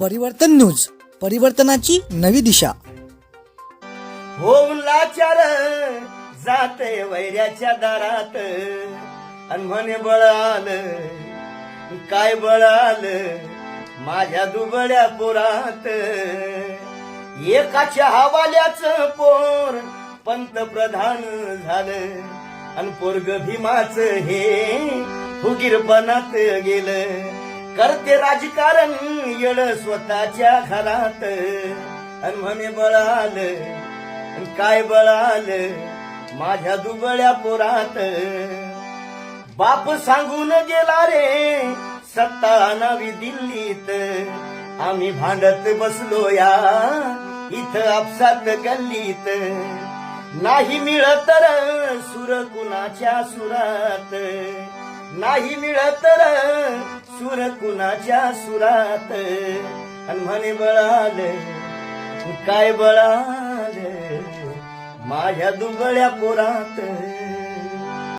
परिवर्तन न्यूज परिवर्तनाची नवी दिशा. होऊन लाचार जाते वैऱ्याच्या दारात. अन म्हणे बळ आलं काय बळ आलं माझ्या दुबळ्या पोरात. एकाच्या हवाल्याच पोर पंतप्रधान झालं. अन पोरग भीमाच हे फुगीरपणात गेलं. करते राजकारण येळ स्वतःच्या घरात. अन म्हणे बळाल काय बळाल माझ्या दुबळ्या पोरात. बाप सांगून गेला रे सत्ता नवी दिल्लीत. आम्ही भांडत बसलो या इथं आपसात गल्लीत. नाही मिळत तर सुर कुणाच्या सुरात. नाही मिळत तर सुर कुणाच्या सुरात? आणि म्हणे बळाल काय बळाल? माझ्या दुबळ्या पोरात